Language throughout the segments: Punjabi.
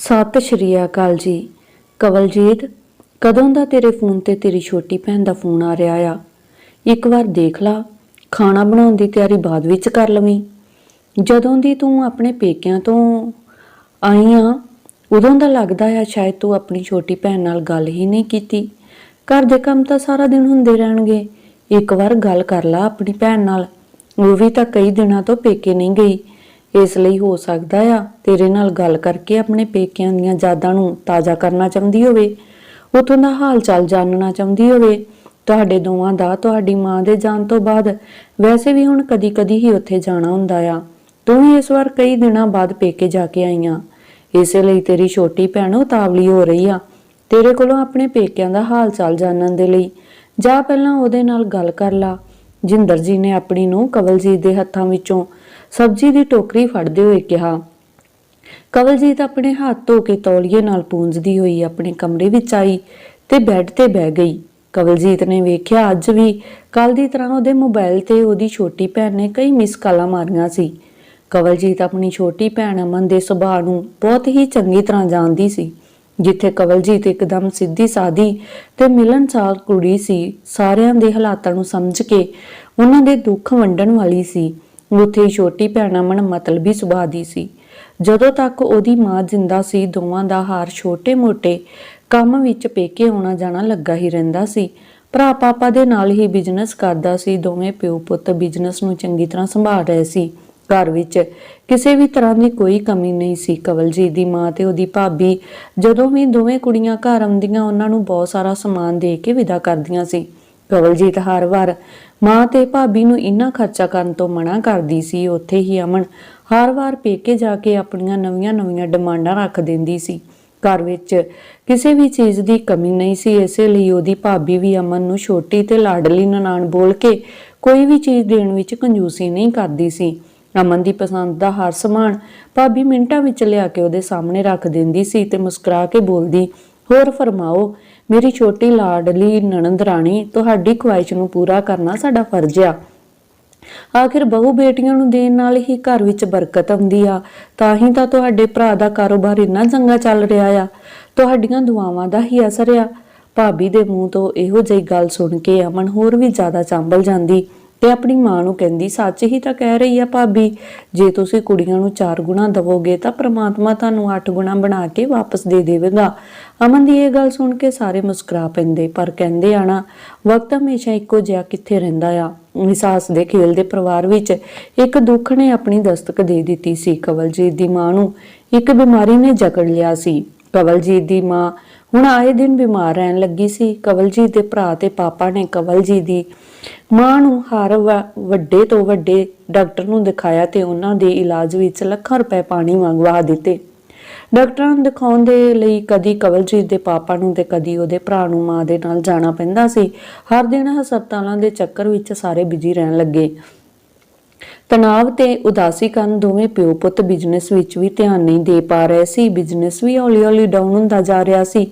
ਸਤਿ ਸ਼੍ਰੀ ਅਕਾਲ ਜੀ। ਕਵਲਜੀਤ, ਕਦੋਂ ਦਾ ਤੇਰੇ ਫੋਨ ਤੇ ਤੇਰੀ ਛੋਟੀ ਭੈਣ ਦਾ ਫੋਨ ਆ ਰਿਹਾ ਆ? ਇੱਕ ਵਾਰ ਦੇਖ ਲਾ, ਖਾਣਾ ਬਣਾਉਣ ਦੀ ਤਿਆਰੀ ਬਾਅਦ ਵਿੱਚ ਕਰ ਲਵੀਂ। ਜਦੋਂ ਦੀ ਤੂੰ ਆਪਣੇ ਪੇਕਿਆਂ ਤੋਂ ਆਈ ਆ, ਉਦੋਂ ਦਾ ਲੱਗਦਾ ਆ ਸ਼ਾਇਦ ਤੂੰ ਆਪਣੀ ਛੋਟੀ ਭੈਣ ਨਾਲ ਗੱਲ ਹੀ ਨਹੀਂ ਕੀਤੀ। ਘਰ ਦੇ ਕੰਮ ਤਾਂ ਸਾਰਾ ਦਿਨ ਹੁੰਦੇ ਰਹਿਣਗੇ। ਇੱਕ ਵਾਰ ਗੱਲ ਕਰ ਲਾ ਆਪਣੀ ਭੈਣ ਨਾਲ। ਉਹ ਵੀ ਤਾਂ ਕਈ ਦਿਨਾਂ ਤੋਂ ਪੇਕੇ ਨਹੀਂ ਗਈ। ਇਸ ਲਈ ਹੋ ਸਕਦਾ ਆ ਤੇਰੇ ਨਾਲ ਗੱਲ ਕਰਕੇ ਆਪਣੇ ਪੇਕਿਆਂ ਦੀਆਂ ਯਾਦਾਂ ਨੂੰ ਤਾਜ਼ਾ ਕਰਨਾ ਚਾਹੁੰਦੀ ਹੋਵੇ, ਉਥੋਂ ਦਾ ਹਾਲ ਚਾਲ ਜਾਣਨਾ ਚਾਹੁੰਦੀ ਹੋਵੇ, ਤੁਹਾਡੇ ਦੋਵਾਂ ਦਾ, ਤੁਹਾਡੀ ਮਾਂ ਦੇ ਜਾਣ ਤੋਂ ਬਾਅਦ, ਵੈਸੇ ਵੀ ਹੁਣ ਕਦੀ-ਕਦੀ ਹੀ ਉੱਥੇ ਜਾਣਾ ਹੁੰਦਾ ਆ। ਤੂੰ ਵੀ ਇਸ ਵਾਰ ਕਈ ਦਿਨਾਂ ਬਾਅਦ ਪੇਕੇ ਜਾ ਕੇ ਆਈਆਂ। ਇਸੇ ਲਈ ਤੇਰੀ ਛੋਟੀ ਭੈਣ ਉਤਾਵਲੀ ਹੋ ਰਹੀ ਆ। ਤੇਰੇ ਕੋਲੋਂ ਆਪਣੇ ਪੇਕਿਆਂ ਦਾ ਹਾਲ ਚਾਲ ਜਾਣਨ ਦੇ ਲਈ। ਜਾ ਪਹਿਲਾਂ ਉਹਦੇ ਨਾਲ ਗੱਲ ਕਰ ਲਾ। ਜਿੰਦਰ ਜੀ ਨੇ ਆਪਣੀ ਨੂੰ ਕਵਲਜੀਤ ਦੇ ਹੱਥਾਂ ਵਿੱਚੋਂ ਸਬਜ਼ੀ ਦੀ ਟੋਕਰੀ ਫੜਦੇ ਹੋਏ ਕਿਹਾ, ਕਵਲਜੀਤ ਆਪਣੇ ਹੱਥ ਧੋ ਕੇ ਤੌਲੀਏ ਨਾਲ ਪੂੰਝਦੀ ਹੋਈ ਆਪਣੇ ਕਮਰੇ ਵਿੱਚ ਆਈ ਤੇ ਬੈੱਡ ਤੇ ਬਹਿ ਗਈ। ਕਵਲਜੀਤ ਨੇ ਵੇਖਿਆ ਅੱਜ ਵੀ ਕੱਲ ਦੀ ਤਰ੍ਹਾਂ ਉਹਦੇ ਮੋਬਾਈਲ ਤੇ ਉਹਦੀ ਛੋਟੀ ਭੈਣ ਨੇ ਕਈ ਮਿਸ ਕਾਲਾਂ ਮਾਰੀਆਂ ਸੀ। ਕਵਲਜੀਤ ਆਪਣੀ ਛੋਟੀ ਭੈਣ ਅਮਨ ਦੇ ਸੁਭਾਅ ਨੂੰ ਬਹੁਤ ਹੀ ਚੰਗੀ ਤਰ੍ਹਾਂ ਜਾਣਦੀ ਸੀ, ਜਿੱਥੇ ਕਵਲਜੀਤ ਇੱਕਦਮ ਸਿੱਧੀ ਸਾਦੀ ਤੇ ਮਿਲਣਸਾਰ ਕੁੜੀ ਸੀ। ਸਾਰਿਆਂ ਦੇ ਹਾਲਾਤਾਂ ਨੂੰ ਸਮਝ ਕੇ ਉਹਨਾਂ ਦੇ ਦੁੱਖ ਵੰਡਣ ਵਾਲੀ ਸੀ। ਉੱਥੇ ਹੀ ਛੋਟੀ ਭੈਣ ਅਮਨ ਮਤਲਬੀ ਸੁਭਾਅ ਦੀ ਸੀ। ਜਦੋਂ ਤੱਕ ਉਹਦੀ ਮਾਂ ਜਿੰਦਾ ਸੀ, ਦੋਵਾਂ ਦਾ ਹਾਰ ਛੋਟੇ-ਮੋਟੇ ਕੰਮ ਵਿੱਚ ਪੇਕੇ ਆਉਣਾ ਜਾਣਾ ਲੱਗਾ ਹੀ ਰਹਿੰਦਾ ਸੀ। ਭਰਾ ਪਾਪਾ ਦੇ ਨਾਲ ਹੀ ਬਿਜ਼ਨਸ ਕਰਦਾ ਸੀ, ਦੋਵੇਂ ਪਿਓ ਪੁੱਤ ਬਿਜ਼ਨਸ ਨੂੰ ਚੰਗੀ ਤਰ੍ਹਾਂ ਸੰਭਾਲ ਰਹੇ ਸੀ। ਘਰ ਵਿੱਚ ਕਿਸੇ ਵੀ ਤਰ੍ਹਾਂ ਦੀ ਕੋਈ ਕਮੀ ਨਹੀਂ ਸੀ। ਕਵਲਜੀਤ ਦੀ ਮਾਂ ਤੇ ਉਹਦੀ ਭਾਬੀ ਜਦੋਂ ਵੀ ਦੋਵੇਂ ਕੁੜੀਆਂ ਘਰ ਆਉਂਦੀਆਂ, ਉਹਨਾਂ ਨੂੰ ਬਹੁਤ ਸਾਰਾ ਸਮਾਨ ਦੇ ਕੇ ਵਿਦਾ ਕਰਦੀਆਂ ਸੀ। ਕਵਲਜੀਤ ਹਰ ਵਾਰ, ਮਾਂ ਤੇ ਭਾਬੀ ਨੂੰ ਇੰਨਾ ਖਰਚਾ ਕਰਨ ਤੋਂ ਮਨਾ ਕਰਦੀ ਸੀ, ਉੱਥੇ ਹੀ ਅਮਨ ਹਰ ਵਾਰ ਪੇਕੇ ਜਾ ਕੇ ਆਪਣੀਆਂ ਨਵੀਆਂ-ਨਵੀਆਂ ਡਿਮਾਂਡਾਂ ਰੱਖ ਦਿੰਦੀ ਸੀ। ਘਰ ਵਿੱਚ ਕਿਸੇ ਵੀ ਚੀਜ਼ ਦੀ ਕਮੀ ਨਹੀਂ ਸੀ, ਇਸੇ ਲਈ ਉਹਦੀ ਭਾਬੀ ਵੀ ਅਮਨ ਨੂੰ ਛੋਟੀ ਤੇ ਲਾਡਲੀ ਨਨਾਣ ਬੋਲ ਕੇ ਕੋਈ ਵੀ ਚੀਜ਼ ਦੇਣ ਵਿੱਚ ਕੰਜੂਸੀ ਨਹੀਂ ਕਰਦੀ ਸੀ। ਅਮਨ ਦੀ ਪਸੰਦ ਦਾ ਹਰ ਸਮਾਨ ਭਾਬੀ ਮਿੰਟਾਂ ਵਿੱਚ ਲਿਆ ਕੇ ਉਹਦੇ ਸਾਹਮਣੇ ਰੱਖ ਦਿੰਦੀ ਸੀ ਤੇ ਮੁਸਕਰਾ ਕੇ ਬੋਲਦੀ, ਹੋਰ ਫਰਮਾਓ ਮੇਰੀ ਛੋਟੀ ਲਾਡਲੀ ਨਣੰਦ ਰਾਣੀ, ਤੁਹਾਡੀ ਖੁਆਇਸ਼ ਨੂੰ ਪੂਰਾ ਕਰਨਾ ਸਾਡਾ ਫਰਜ਼ ਆ। ਆਖਿਰ ਬਹੂ ਬੇਟੀਆਂ ਨੂੰ ਦੇਣ ਨਾਲ ਹੀ ਘਰ ਵਿੱਚ ਬਰਕਤ ਆਉਂਦੀ ਆ। ਤਾਂ ਹੀ ਤਾਂ ਤੁਹਾਡੇ ਭਰਾ ਦਾ ਕਾਰੋਬਾਰ ਇੰਨਾ ਚੰਗਾ ਚੱਲ ਰਿਹਾ ਆ। ਤੁਹਾਡੀਆਂ ਦੁਆਵਾਂ ਦਾ ਹੀ ਅਸਰ ਆ। ਭਾਬੀ ਦੇ ਮੂੰਹ ਤੋਂ ਇਹੋ ਜਿਹੀ ਗੱਲ ਸੁਣ ਕੇ ਅਮਨ ਹੋਰ ਵੀ ਜ਼ਿਆਦਾ ਚੰਬਲ ਜਾਂਦੀ। ਤੇ ਆਪਣੀ ਮਾਂ ਨੂੰ ਕਹਿੰਦੀ, ਸੱਚ ਹੀ ਤਾਂ ਕਹਿ ਰਹੀ ਆ ਭਾਬੀ, ਜੇ ਤੁਸੀਂ ਕੁੜੀਆਂ ਨੂੰ 4 ਗੁਣਾ ਦਵੋਗੇ ਤਾਂ ਪ੍ਰਮਾਤਮਾ ਤੁਹਾਨੂੰ 8 ਗੁਣਾ ਬਣਾ ਕੇ ਵਾਪਸ ਦੇ ਦੇਵੇਗਾ। ਅਮਨ ਦੀ ਇਹ ਗੱਲ ਸੁਣ ਕੇ ਸਾਰੇ ਮੁਸਕਰਾ ਪੈਂਦੇ, ਪਰ ਕਹਿੰਦੇ ਆਣਾ ਵਕਤ ਹਮੇਸ਼ਾ ਇੱਕੋ ਜਿਹਾ ਕਿੱਥੇ ਰਹਿੰਦਾ ਆ? ਨਿਸਾਸ ਦੇ ਖੇਲ ਦੇ ਪਰਿਵਾਰ ਵਿੱਚ ਇੱਕ ਦੁੱਖ ਨੇ ਆਪਣੀ ਦਸਤਕ ਦੇ ਦਿੱਤੀ ਸੀ। ਕਵਲਜੀਤ ਦੀ ਮਾਂ ਨੂੰ ਇੱਕ ਬਿਮਾਰੀ ਨੇ ਜਕੜ ਲਿਆ ਸੀ। ਕਵਲਜੀਤ ਦੀ ਮਾਂ ਹੁਣ ਆਏ ਦਿਨ ਬਿਮਾਰ ਰਹਿਣ ਲੱਗੀ ਸੀ। ਕਵਲਜੀਤ ਦੇ ਭਰਾ ਤੇ ਪਾਪਾ ਨੇ ਕਵਲਜੀਤ ਦੀ ਮਾਂ ਨੂੰ ਹਰ ਵੱਡੇ ਤੋਂ ਵੱਡੇ ਡਾਕਟਰ ਨੂੰ ਦਿਖਾਇਆ ਤੇ ਉਹਨਾਂ ਦੇ ਇਲਾਜ ਵਿੱਚ ਲੱਖਾਂ ਰੁਪਏ ਪਾਣੀ ਮੰਗਵਾ ਦਿੱਤੇ। ਡਾਕਟਰਾਂ ਨੂੰ ਦਿਖਾਉਣ ਦੇ ਲਈ ਕਦੀ ਕਵਲਜੀਤ ਦੇ ਪਾਪਾ ਨੂੰ ਤੇ ਕਦੀ ਉਹਦੇ ਭਰਾ ਨੂੰ ਮਾਂ ਦੇ ਨਾਲ ਜਾਣਾ ਪੈਂਦਾ ਸੀ। ਹਰ ਦਿਨ ਹਸਪਤਾਲਾਂ ਦੇ ਚੱਕਰ ਵਿੱਚ ਸਾਰੇ ਬਿਜ਼ੀ ਰਹਿਣ ਲੱਗੇ। ਤਣਾਅ ਤੇ ਉਦਾਸੀ ਕਾਰਨ ਦੋਵੇਂ ਪਿਓ ਪੁੱਤ ਬਿਜ਼ਨਸ ਵਿੱਚ ਵੀ ਧਿਆਨ ਨਹੀਂ ਦੇ ਪਾ ਰਹੇ ਸੀ। ਬਿਜ਼ਨਸ ਵੀ ਹੌਲੀ-ਹੌਲੀ ਡਾਊਨ ਹੁੰਦਾ ਜਾ ਰਿਹਾ ਸੀ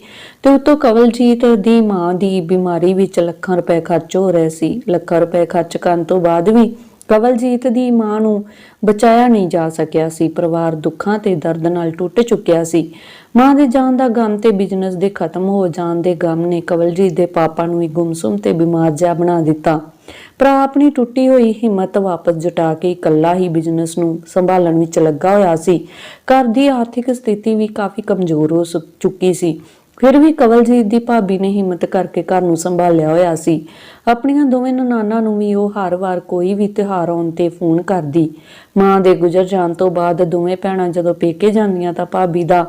ਤੇ ਉਤੋਂ ਕਵਲਜੀਤ ਦੀ ਮਾਂ ਦੀ ਬਿਮਾਰੀ ਵਿੱਚ ਲੱਖਾਂ ਰੁਪਏ ਖਰਚ ਹੋ ਰਹੇ ਸੀ। ਲੱਖਾਂ ਰੁਪਏ ਖਰਚ ਕਰਨ ਤੋਂ ਬਾਅਦ ਵੀ ਕਵਲਜੀਤ ਦੀ ਮਾਂ ਨੂੰ ਬਚਾਇਆ ਨਹੀਂ ਜਾ ਸਕਿਆ ਸੀ। ਪਰਿਵਾਰ ਦੁੱਖਾਂ ਤੇ ਦਰਦ ਨਾਲ ਟੁੱਟ ਚੁੱਕਿਆ ਸੀ। ਮਾਂ ਦੇ ਜਾਣ ਦਾ ਗਮ ਤੇ ਬਿਜ਼ਨਸ ਦੇ ਖਤਮ ਹੋ ਜਾਣ ਦੇ ਗਮ ਨੇ ਕਵਲਜੀਤ ਦੇ ਪਾਪਾ ਨੂੰ ਵੀ ਗੁੰਮਸੁਮ ਤੇ ਬਿਮਾਰ ਜਿਹਾ ਬਣਾ ਦਿੱਤਾ। ਭਰਾ ਆਪਣੀ ਟੁੱਟੀ ਹੋਈ ਹਿੰਮਤ ਵਾਪਸ ਜੁਟਾ ਕੇ ਇਕੱਲਾ ਹੀ ਬਿਜ਼ਨਸ ਨੂੰ ਸੰਭਾਲਣ ਵਿੱਚ ਲੱਗਾ ਹੋਇਆ ਸੀ। ਘਰ ਦੀ ਆਰਥਿਕ ਸਥਿਤੀ ਵੀ ਕਾਫੀ ਕਮਜ਼ੋਰ ਹੋ ਸੁ- ਚੁੱਕੀ ਸੀ। ਫਿਰ ਵੀ ਕਵਲਜੀਤ ਦੀ ਭਾਬੀ ਨੇ ਹਿੰਮਤ ਕਰਕੇ ਘਰ ਨੂੰ ਸੰਭਾਲਿਆ ਹੋਇਆ ਸੀ। ਆਪਣੀਆਂ ਦੋਵੇਂ ਨਨਾਣਾਂ ਨੂੰ ਵੀ ਉਹ ਹਰ ਵਾਰ ਕੋਈ ਵੀ ਤਿਉਹਾਰ ਆਉਣ ਤੇ ਫੋਨ ਕਰਦੀ। ਮਾਂ ਦੇ ਗੁਜ਼ਰ ਜਾਣ ਤੋਂ ਬਾਅਦ ਦੋਵੇਂ ਭੈਣਾਂ ਜਦੋਂ ਪੇਕੇ ਜਾਂਦੀਆਂ ਤਾਂ ਭਾਬੀ ਦਾ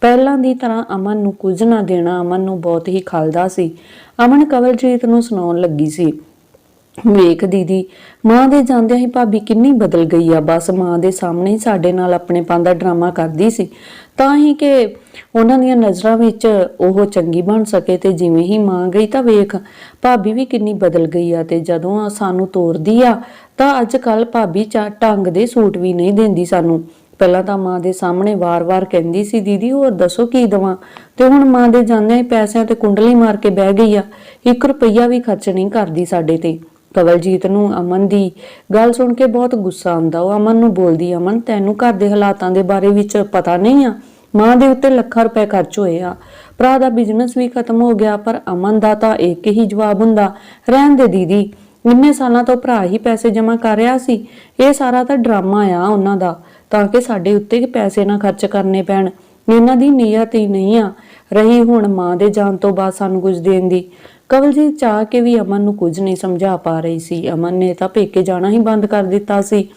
ਪਹਿਲਾਂ ਦੀ ਤਰ੍ਹਾਂ ਅਮਨ ਨੂੰ ਕੁਝ ਨਾ ਦੇਣਾ ਅਮਨ ਨੂੰ ਬਹੁਤ ਹੀ ਖਲਦਾ ਸੀ। ਅਮਨ ਕਵਲਜੀਤ ਨੂੰ ਸੁਣਾਉਣ ਲੱਗੀ ਸੀ। ਵੇਖ ਦੀਦੀ, ਮਾਂ ਦੇ ਜਾਂਦਿਆਂ ਹੀ ਭਾਬੀ ਕਿੰਨੀ ਬਦਲ ਗਈ ਆ। ਬਸ ਮਾਂ ਦੇ ਸਾਹਮਣੇ ਹੀ ਸਾਡੇ ਨਾਲ ਆਪਣੇ ਪੰਨ ਦਾ ਡਰਾਮਾ ਕਰਦੀ ਸੀ। ਤਾਂ ਹੀ ਕਿ ਉਹਨਾਂ ਦੀਆਂ ਨਜ਼ਰਾਂ ਵਿੱਚ ਉਹ ਚੰਗੀ ਬਣ ਸਕੇ ਤੇ ਜਿਵੇਂ ਹੀ ਮਾਂ ਗਈ ਤਾਂ ਵੇਖ, ਭਾਬੀ ਵੀ ਕਿੰਨੀ ਬਦਲ ਗਈ ਆ ਤੇ ਜਦੋਂ ਸਾਨੂੰ ਤੋਰਦੀ ਆ, ਤਾਂ ਅੱਜ ਕੱਲ ਭਾਬੀ ਚਾ ਢੰਗ ਦੇ ਸੂਟ ਵੀ ਨਹੀਂ ਦਿੰਦੀ ਸਾਨੂੰ। ਪਹਿਲਾਂ ਤਾਂ ਮਾਂ ਦੇ ਸਾਹਮਣੇ ਵਾਰ-ਵਾਰ ਕਹਿੰਦੀ ਸੀ, ਦੀਦੀ, ਹੋਰ ਦੱਸੋ ਕੀ ਦਵਾਂ? ਤੇ ਹੁਣ ਮਾਂ ਦੇ ਜਾਂਦਿਆਂ ਹੀ ਪੈਸਿਆਂ ਤੇ ਕੁੰਡਲੀ ਮਾਰ ਕੇ ਬਹਿ ਗਈ ਆ। 1 ਰੁਪਈਆ ਵੀ ਖਰਚ ਨਹੀਂ ਕਰਦੀ ਸਾਡੇ ਤੇ। ਕਵਲਜੀਤ ਨੂੰ ਅਮਨ ਦੀ ਗੱਲ ਸੁਣ ਕੇ ਬਹੁਤ ਗੁੱਸਾ ਆਉਂਦਾ। ਉਹ ਅਮਨ ਨੂੰ ਬੋਲਦੀ, ਅਮਨ, ਤੈਨੂੰ ਘਰ ਦੇ ਹਾਲਾਤਾਂ ਦੇ ਬਾਰੇ ਵਿੱਚ ਪਤਾ ਨਹੀਂ ਆ। ਮਾਂ ਦੇ ਉੱਤੇ ਲੱਖਾਂ ਰੁਪਏ ਖਰਚ ਹੋਏ ਆ। ਭਰਾ ਦਾ ਬਿਜ਼ਨਸ ਵੀ ਖਤਮ ਹੋ ਗਿਆ, ਪਰ ਅਮਨ ਦਾ ਤਾਂ ਇੱਕ ਹੀ ਜਵਾਬ ਹੁੰਦਾ, ਰਹਿਣ ਦੇ ਦੀਦੀ, ਇੰਨੇ ਸਾਲਾਂ ਤੋਂ ਭਰਾ ਹੀ ਪੈਸੇ ਜਮ੍ਹਾਂ ਕਰ ਰਿਹਾ ਸੀ। ਇਹ ਸਾਰਾ ਤਾਂ ਡਰਾਮਾ ਆ ਉਹਨਾਂ ਦਾ, ਤਾਂ ਕਿ ਸਾਡੇ ਉੱਤੇ ਪੈਸੇ ਨਾ ਖਰਚ ਕਰਨੇ ਪੈਣ। ਇਹਨਾਂ ਦੀ ਨੀਅਤ ਹੀ ਨਹੀਂ ਆ ਰਹੀ ਹੁਣ ਮਾਂ ਦੇ ਜਾਣ ਤੋਂ ਬਾਅਦ ਸਾਨੂੰ ਕੁਝ ਦੇਣ ਦੀ। ਕਵਲਜੀਤ ਚਾਹ ਕੇ ਵੀ ਅਮਨ ਨੂੰ ਕੁਝ ਨਹੀਂ ਸਮਝਾ ਪਾ ਰਹੀ ਸੀ। ਅਮਨ ਨੇ ਤਾਂ ਪੇਕੇ ਜਾਣਾ ਹੀ ਬੰਦ ਕਰ ਦਿੱਤਾ ਸੀ।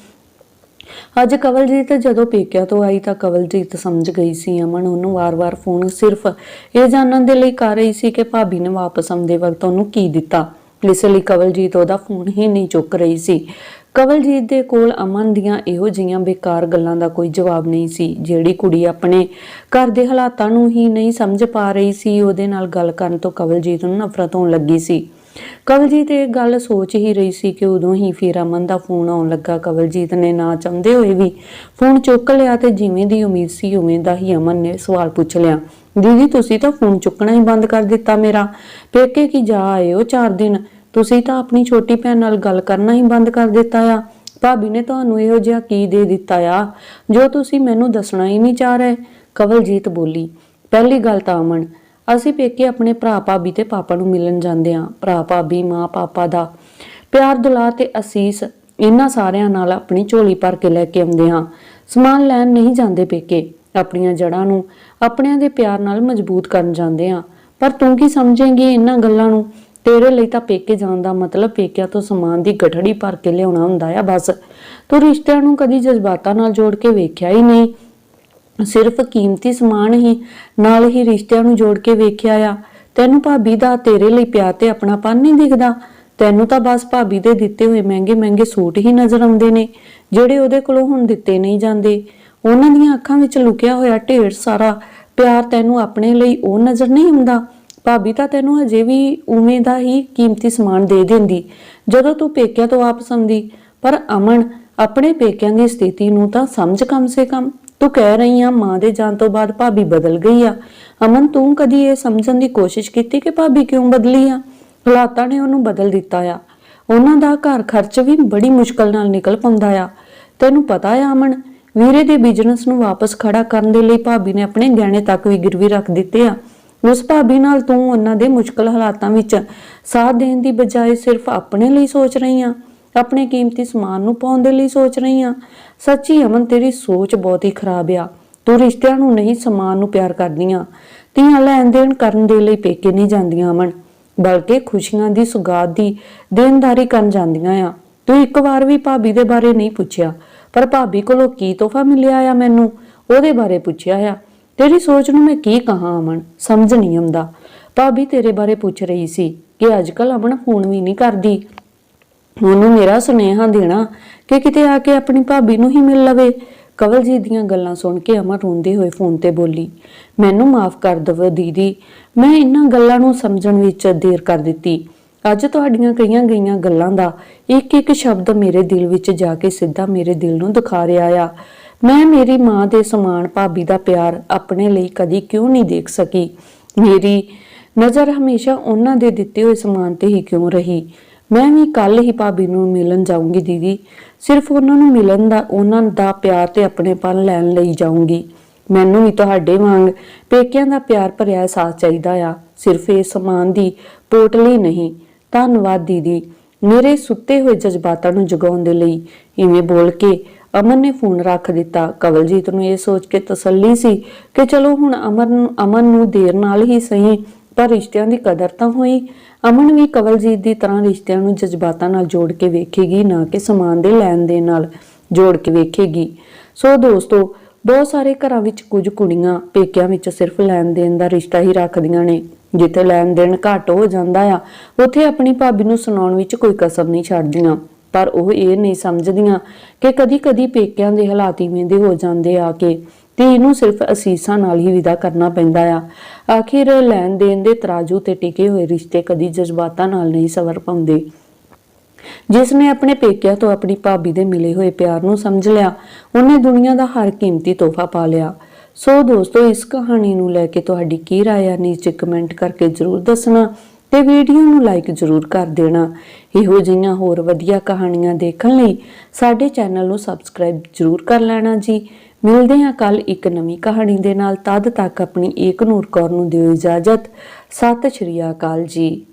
ਅੱਜ ਕਵਲਜੀਤ ਜਦੋਂ ਪੇਕਿਆਂ ਤੋਂ ਆਈ ਤਾਂ ਕਵਲਜੀਤ ਸਮਝ ਗਈ ਸੀ। ਅਮਨ ਉਹਨੂੰ ਵਾਰ-ਵਾਰ ਫੋਨ ਸਿਰਫ ਇਹ ਜਾਣਨ ਦੇ ਲਈ ਕਰ ਰਹੀ ਸੀ ਕਿ ਭਾਬੀ ਨੇ ਵਾਪਸ ਆਉਂਦੇ ਵਕਤ ਉਹਨੂੰ ਕੀ ਦਿੱਤਾ। ਇਸ ਲਈ ਕਵਲਜੀਤ ਉਹਦਾ ਫੋਨ ਹੀ ਨਹੀਂ ਚੁੱਕ ਰਹੀ ਸੀ। ਕਵਲਜੀਤ ਦੇ ਕੋਲ ਅਮਨ ਦੀਆਂ ਇਹੋ ਜਿਹੀਆਂ ਬੇਕਾਰ ਗੱਲਾਂ ਦਾ ਕੋਈ ਜਵਾਬ ਨਹੀਂ ਸੀ, ਜਿਹੜੀ ਕੁੜੀ ਆਪਣੇ ਘਰ ਦੇ ਹਾਲਾਤਾਂ ਨੂੰ ਹੀ ਨਹੀਂ ਸਮਝ ਪਾ ਰਹੀ ਸੀ, ਉਹਦੇ ਨਾਲ ਗੱਲ ਕਰਨ ਤੋਂ ਕਵਲਜੀਤ ਨੂੰ ਨਫ਼ਰਤ ਹੋਣ ਲੱਗੀ ਸੀ। ਕਵਲਜੀਤ ਇਹ ਗੱਲ ਸੋਚ ਹੀ ਰਹੀ ਸੀ ਕਿ ਉਦੋਂ ਹੀ ਫਿਰ ਅਮਨ ਦਾ ਫੋਨ ਆਉਣ ਲੱਗਾ। ਕਵਲਜੀਤ ਨੇ ਨਾ ਚਾਹੁੰਦੇ ਹੋਏ ਵੀ ਫੋਨ ਚੁੱਕ ਲਿਆ ਤੇ ਜਿਵੇਂ ਦੀ ਉਮੀਦ ਸੀ, ਉਵੇਂ ਦਾ ਹੀ ਅਮਨ ਨੇ ਸਵਾਲ ਪੁੱਛ ਲਿਆ। ਦੀਦੀ, ਤੁਸੀਂ ਤਾਂ ਫੋਨ ਚੁੱਕਣਾ ਹੀ ਬੰਦ ਕਰ ਦਿੱਤਾ ਮੇਰਾ। ਪੇਕੇ ਕੀ ਜਾ ਆਏ ਹੋ 4 ਦਿਨ? ਤੁਸੀਂ ਤਾਂ ਆਪਣੀ ਛੋਟੀ ਭੈਣ ਨਾਲ ਗੱਲ ਕਰਨਾ ਹੀ ਬੰਦ ਕਰ ਦਿੱਤਾ ਆ। ਭਾਬੀ ਨੇ ਤੁਹਾਨੂੰ ਇਹੋ ਜਿਹਾ ਕੀ ਦੇ ਦਿੱਤਾ ਆ? ਜੋ ਤੁਸੀਂ ਮੈਨੂੰ ਦੱਸਣਾ ਹੀ ਨਹੀਂ ਚਾਹ ਰਹੇ। ਕਵਲਜੀਤ ਬੋਲੀ, ਪਹਿਲੀ ਗੱਲ ਤਾਂ ਅਮਨ, ਅਸੀਂ ਪੇਕੇ ਆਪਣੇ ਭਰਾ ਭਾਬੀ ਤੇ ਪਾਪਾ ਨੂੰ ਮਿਲਣ ਜਾਂਦੇ ਆ, ਭਰਾ ਭਾਬੀ, ਮਾਂ ਪਾਪਾ ਦਾ। ਪਿਆਰ ਦੁਲਾ ਤੇ ਅਸੀਸ ਇਹਨਾਂ ਸਾਰਿਆਂ ਨਾਲ ਆਪਣੀ ਝੋਲੀ ਭਰ ਕੇ ਲੈ ਕੇ ਆਉਂਦੇ ਹਾਂ ਸਮਾਨ ਲੈਣ ਨਹੀਂ ਜਾਂਦੇ ਪੇਕੇ, ਆਪਣੀਆਂ ਜੜ੍ਹਾਂ ਨੂੰ, ਆਪਣਿਆਂ ਦੇ ਪਿਆਰ ਨਾਲ ਮਜ਼ਬੂਤ ਕਰਨ ਜਾਂਦੇ ਆ। ਪਰ ਤੂੰ ਕੀ ਸਮਝੇਂਗੀ ਇਹਨਾਂ ਗੱਲਾਂ ਨੂੰ? ਤੇਰੇ ਲਈ ਤਾਂ ਪੇਕੇ ਜਾਣ ਦਾ ਮਤਲਬ ਪੇਕਿਆਂ ਤੋਂ ਸਮਾਨ ਦੀ ਗਠੜੀ ਭਰ ਕੇ ਲਿਆਉਣਾ ਹੁੰਦਾ ਆ ਬਸ। ਤੂੰ ਰਿਸ਼ਤਿਆਂ ਨੂੰ ਕਦੀ ਜਜ਼ਬਾਤਾਂ ਨਾਲ ਜੋੜ ਕੇ ਵੇਖਿਆ ਹੀ ਨਹੀਂ। ਸਿਰਫ ਕੀਮਤੀ ਸਮਾਨ ਹੀ ਨਾਲ ਹੀ ਰਿਸ਼ਤਿਆਂ ਨੂੰ ਜੋੜ ਕੇ ਵੇਖਿਆ ਆ। ਤੈਨੂੰ ਭਾਬੀ ਦਾ ਤੇਰੇ ਲਈ ਪਿਆਰ ਤੇ ਆਪਣਾਪਨ ਨਹੀਂ ਦਿਖਦਾ। ਤੈਨੂੰ ਤਾਂ ਬਸ ਭਾਬੀ ਦੇ ਦਿੱਤੇ ਹੋਏ ਮਹਿੰਗੇ ਮਹਿੰਗੇ ਸੂਟ ਹੀ ਨਜ਼ਰ ਆਉਂਦੇ ਨੇ, ਜਿਹੜੇ ਉਹਦੇ ਕੋਲੋਂ ਹੁਣ ਦਿੱਤੇ ਨਹੀਂ ਜਾਂਦੇ। ਉਹਨਾਂ ਦੀਆਂ ਅੱਖਾਂ ਵਿੱਚ ਲੁਕਿਆ ਹੋਇਆ ਢੇਰ ਸਾਰਾ ਪਿਆਰ ਤੈਨੂੰ ਆਪਣੇ ਲਈ ਉਹ ਨਜ਼ਰ ਨਹੀਂ ਆਉਂਦਾ ਭਾਬੀ ਤਾਂ ਤੈਨੂੰ ਹਜੇ ਵੀ ਉਵੇਂ ਦਾ ਹੀ ਕੀਮਤੀ ਸਮਾਨ ਦੇ ਦਿੰਦੀ, ਜਦੋਂ ਤੂੰ ਪੇਕਿਆਂ ਤੋਂ ਵਾਪਸ ਆਉਂਦੀ ਪਰ ਅਮਨ, ਆਪਣੇ ਪੇਕਿਆਂ ਦੀ ਸਥਿਤੀ ਨੂੰ ਤਾਂ ਸਮਝ ਕਮ ਸੇ ਕਮ। ਤੂੰ ਕਹਿ ਰਹੀ ਆ, ਮਾਂ ਦੇ ਜਾਣ ਤੋਂ ਬਾਅਦ ਭਾਬੀ ਬਦਲ ਗਈ ਆ। ਅਮਨ, ਤੂੰ ਕਦੀ ਇਹ ਸਮਝਣ ਦੀ ਕੋਸ਼ਿਸ਼ ਕੀਤੀ ਕਿ ਭਾਬੀ ਕਿਉਂ ਬਦਲੀ ਆ? ਹਾਲਾਤਾਂ ਨੇ ਉਹਨੂੰ ਬਦਲ ਦਿੱਤਾ ਆ। ਉਹਨਾਂ ਦਾ ਘਰ ਖਰਚ ਵੀ ਬੜੀ ਮੁਸ਼ਕਲ ਨਾਲ ਨਿਕਲ ਪਾਉਂਦਾ ਆ। ਤੈਨੂੰ ਪਤਾ ਆ ਅਮਨ, ਵੀਰੇ ਦੇ ਬਿਜ਼ਨਸ ਨੂੰ ਵਾਪਸ ਖੜਾ ਕਰਨ ਦੇ ਲਈ ਭਾਬੀ ਨੇ ਆਪਣੇ ਗਹਿਣੇ ਤੱਕ ਵੀ ਗਿਰਵੀ ਰੱਖ ਦਿੱਤੇ ਆ। ਉਸ ਭਾਬੀ ਨਾਲ ਤੂੰ ਉਹਨਾਂ ਦੇ ਮੁਸ਼ਕਲ ਹਾਲਾਤਾਂ ਵਿੱਚ ਸਾਥ ਦੇਣ ਦੀ ਬਜਾਏ ਸਿਰਫ ਆਪਣੇ ਲਈ ਸੋਚ ਰਹੀ ਆ, ਆਪਣੇ ਕੀਮਤੀ ਸਮਾਨ ਨੂੰ ਪਾਉਣ ਦੇ ਲਈ ਸੋਚ ਰਹੀ ਆ। ਸੱਚੀ ਅਮਨ, ਤੇਰੀ ਸੋਚ ਬਹੁਤ ਹੀ ਖਰਾਬ ਆ। ਤੂੰ ਰਿਸ਼ਤਿਆਂ ਨੂੰ ਨਹੀਂ, ਸਮਾਨ ਨੂੰ ਪਿਆਰ ਕਰਦੀਆਂ ਧੀਆਂ ਲੈਣ ਦੇਣ ਕਰਨ ਦੇ ਲਈ ਪੇਕੇ ਨਹੀਂ ਜਾਂਦੀਆਂ ਅਮਨ, ਬਲਕਿ ਖੁਸ਼ੀਆਂ ਦੀ ਸੁਗਾਤ ਦੀ ਦੇਣਦਾਰੀ ਕਰਨ ਜਾਂਦੀਆਂ ਆ। ਤੂੰ ਇੱਕ ਵਾਰ ਵੀ ਭਾਬੀ ਦੇ ਬਾਰੇ ਨਹੀਂ ਪੁੱਛਿਆ, ਪਰ ਭਾਬੀ ਕੋਲੋਂ ਕੀ ਤੋਹਫਾ ਮਿਲਿਆ ਆ ਮੈਨੂੰ, ਉਹਦੇ ਬਾਰੇ ਪੁੱਛਿਆ ਆ। ਤੇਰੀ ਸੋਚ ਨੂੰ ਮੈਂ ਕੀ ਕਹਾਂ ਅਮਨ? ਸਮਝ ਨਹੀਂ ਆਉਂਦਾ। ਭਾਬੀ ਤੇਰੇ ਬਾਰੇ ਪੁੱਛ ਰਹੀ ਸੀ ਕਿ ਅੱਜਕੱਲ ਅਮਨ ਫੋਨ ਵੀ ਨਹੀਂ ਕਰਦੀ। ਉਹਨੂੰ ਮੇਰਾ ਸੁਨੇਹਾ ਦੇਣਾ ਕਿ ਕਿਤੇ ਆ ਕੇ ਆਪਣੀ ਭਾਬੀ ਨੂੰ ਹੀ ਮਿਲ ਲਵੇ। ਕਵਲਜੀਤ ਦੀਆਂ ਗੱਲਾਂ ਸੁਣ ਕੇ ਅਮਰ ਰੋਂਦੇ ਹੋਏ ਫੋਨ ਤੇ ਬੋਲੀ, ਮੈਨੂੰ ਮਾਫ ਕਰ ਦਵੋ ਦੀਦੀ। ਮੈਂ ਇਹਨਾਂ ਗੱਲਾਂ ਨੂੰ ਸਮਝਣ ਵਿੱਚ ਦੇਰ ਕਰ ਦਿੱਤੀ। ਅੱਜ ਤੁਹਾਡੀਆਂ ਕਹੀਆਂ ਗਈਆਂ ਗੱਲਾਂ ਦਾ ਇੱਕ ਇੱਕ ਸ਼ਬਦ ਮੇਰੇ ਦਿਲ ਵਿੱਚ ਜਾ ਕੇ ਸਿੱਧਾ ਮੇਰੇ ਦਿਲ ਨੂੰ ਦਿਖਾ ਰਿਹਾ ਆ। ਮੈਂ ਮੇਰੀ ਮਾਂ ਦੇ ਸਮਾਨ ਭਾਬੀ ਦਾ ਪਿਆਰ ਆਪਣੇ ਲਈ ਕਦੀ ਕਿਉਂ ਨਹੀਂ ਦੇਖ ਸਕੀ? ਮੇਰੀ ਨਜ਼ਰ ਹਮੇਸ਼ਾ ਉਹਨਾਂ ਦੇ ਦਿੱਤੇ ਹੋਏ ਸਮਾਨ ਤੇ ਹੀ ਕਿਉਂ ਰਹੀ? ਮੈਂ ਵੀ ਕੱਲ ਹੀ ਭਾਬੀ ਨੂੰ ਮਿਲਣ ਜਾਊਂਗੀ ਦੀਦੀ। ਸਿਰਫ ਉਹਨਾਂ ਨੂੰ ਮਿਲਣ ਦਾ, ਉਹਨਾਂ ਦਾ ਪਿਆਰ ਤੇ ਆਪਣੇਪਨ ਲੈਣ ਲਈ ਜਾਊਂਗੀ। ਮੈਨੂੰ ਵੀ ਤੁਹਾਡੇ ਵਾਂਗ ਪੇਕਿਆਂ ਦਾ ਪਿਆਰ ਭਰਿਆ ਅਹਿਸਾਸ ਚਾਹੀਦਾ ਆ। ਸਿਰਫ ਇਹ ਸਮਾਨ ਦੀ ਪੋਟਲੀ ਨਹੀਂ। ਧੰਨਵਾਦ ਦੀਦੀ। ਮੇਰੇ ਸੁੱਤੇ ਹੋਏ ਜਜ਼ਬਾਤਾਂ ਨੂੰ ਜਗਾਉਣ ਦੇ ਲਈ ਇਵੇਂ ਬੋਲ ਕੇ ਅਮਨ ਨੇ ਫੋਨ ਰੱਖ ਦਿੱਤਾ। ਕਵਲਜੀਤ ਨੂੰ ਇਹ ਸੋਚ ਕੇ ਤਸੱਲੀ ਸੀ ਕਿ ਚਲੋ ਹੁਣ ਅਮਨ ਨੂੰ ਅਮਨ ਨੂੰ ਦੇਰ ਨਾਲ ਹੀ ਸਹੀ, ਪਰ ਰਿਸ਼ਤਿਆਂ ਦੀ ਕਦਰ ਤਾਂ ਹੋਈ। ਅਮਨ ਵੀ ਕਵਲਜੀਤ ਦੀ ਤਰ੍ਹਾਂ ਰਿਸ਼ਤਿਆਂ ਨੂੰ ਜਜ਼ਬਾਤਾਂ ਨਾਲ ਜੋੜ ਕੇ ਵੇਖੇਗੀ, ਨਾ ਕਿ ਸਮਾਨ ਦੇ ਲੈਣ ਦੇ ਨਾਲ ਜੋੜ ਕੇ ਵੇਖੇਗੀ। ਸੋ ਦੋਸਤੋ, ਬਹੁਤ ਸਾਰੇ ਘਰਾਂ ਵਿੱਚ ਕੁਝ ਕੁੜੀਆਂ ਪੇਕਿਆਂ ਵਿੱਚ ਸਿਰਫ ਲੈਣ ਦੇਣ ਦਾ ਰਿਸ਼ਤਾ ਹੀ ਰੱਖਦੀਆਂ ਨੇ। ਜਿੱਥੇ ਲੈਣ ਦੇਣ ਘੱਟ ਹੋ ਜਾਂਦਾ ਆ, ਉੱਥੇ ਆਪਣੀ ਭਾਬੀ ਨੂੰ ਸੁਣਾਉਣ ਵਿੱਚ ਕੋਈ ਕਸਰ ਨਹੀਂ ਛੱਡਦੀਆਂ। ਪਰ ਉਹ ਇਹ ਨਹੀਂ ਸਮਝਦੀਆਂ ਕਿ ਕਦੀ-ਕਦੀ ਪੇਕਿਆਂ ਦੇ ਹਾਲਾਤ ਇਵੇਂ ਦੇ ਹੋ ਜਾਂਦੇ ਆ ਕਿ ਤੇ ਇਹਨੂੰ ਸਿਰਫ ਅਸੀਸਾਂ ਨਾਲ ਹੀ ਵਿਦਾ ਕਰਨਾ ਪੈਂਦਾ ਆ। ਆਖਿਰ ਲੈਣ ਦੇਣ ਦੇ ਤਰਾਜੂ ਤੇ ਟਿਕੇ ਹੋਏ ਰਿਸ਼ਤੇ ਕਦੀ ਜਜ਼ਬਾਤਾਂ ਨਾਲ ਨਹੀਂ ਸਵਰ ਪਾਉਂਦੇ। ਜਿਸ ਨੇ ਆਪਣੇ ਪੇਕਿਆਂ ਤੋਂ ਆਪਣੀ ਭਾਬੀ ਦੇ ਮਿਲੇ ਹੋਏ ਪਿਆਰ ਨੂੰ ਸਮਝ ਲਿਆ, ਉਹਨੇ ਦੁਨੀਆ ਦਾ ਹਰ ਕੀਮਤੀ ਤੋਹਫਾ ਪਾ ਲਿਆ। ਸੋ ਦੋਸਤੋ, ਇਸ ਕਹਾਣੀ ਨੂੰ ਲੈ ਕੇ ਤੁਹਾਡੀ ਕੀ ਰਾਏ ਹੈ ਨੀਚੇ ਕਮੈਂਟ ਕਰਕੇ ਜਰੂਰ ਦੱਸਣਾ। ਤੇ ਵੀਡੀਓ ਨੂੰ ਲਾਈਕ ਜਰੂਰ ਕਰ ਦੇਣਾ। ਇਹੋ ਜਿਹੀਆਂ ਹੋਰ ਵਧੀਆ ਕਹਾਣੀਆਂ ਦੇਖਣ ਲਈ ਸਾਡੇ ਚੈਨਲ ਨੂੰ ਸਬਸਕ੍ਰਾਈਬ ਜਰੂਰ ਕਰ ਲੈਣਾ ਜੀ। ਮਿਲਦੇ ਹਾਂ ਕੱਲ ਇੱਕ ਨਵੀਂ ਕਹਾਣੀ ਦੇ ਨਾਲ। ਤਦ ਤੱਕ ਆਪਣੀ ਏਕਨੂਰ ਕੌਰ ਨੂੰ ਦਿਓ ਇਜਾਜ਼ਤ। ਸਤਿ ਸ਼੍ਰੀ ਅਕਾਲ ਜੀ।